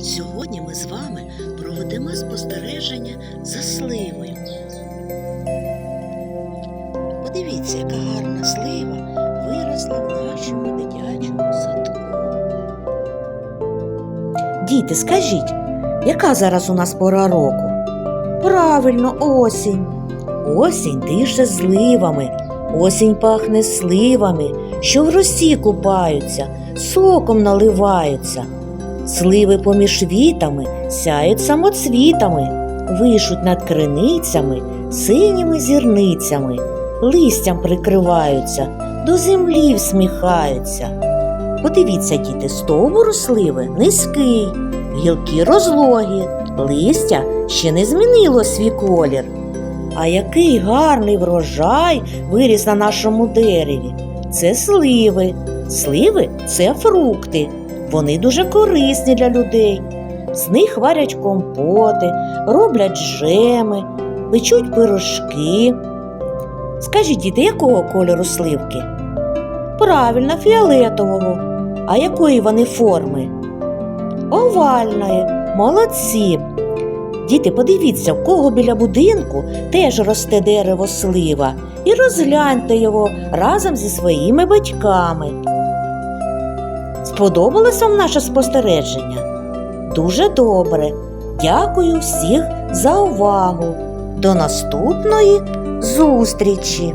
Сьогодні ми з вами проведемо спостереження за сливою. Подивіться, яка гарна слива виросла в нашому дитячому садку. Діти, скажіть, яка зараз у нас пора року? Правильно, осінь. Осінь дише зливами, осінь пахне сливами, що в росі купаються, соком наливаються. Сливи поміж вітами сяють самоцвітами, вишуть над криницями синіми зірницями, листям прикриваються, до землі всміхаються. Подивіться, діти, стовбур сливи низький, гілки розлогі, листя ще не змінило свій колір. А який гарний врожай виріс на нашому дереві. Це сливи. Сливи це фрукти. Вони дуже корисні для людей. З них варять компоти, роблять джеми, печуть пирожки. Скажіть, діти, якого кольору сливки? Правильно, фіолетового. А якої вони форми? Овальної. Молодці. Діти, подивіться, в кого біля будинку теж росте дерево слива, і розгляньте його разом зі своїми батьками. Сподобалось вам наше спостереження? Дуже добре. Дякую всіх за увагу. До наступної зустрічі!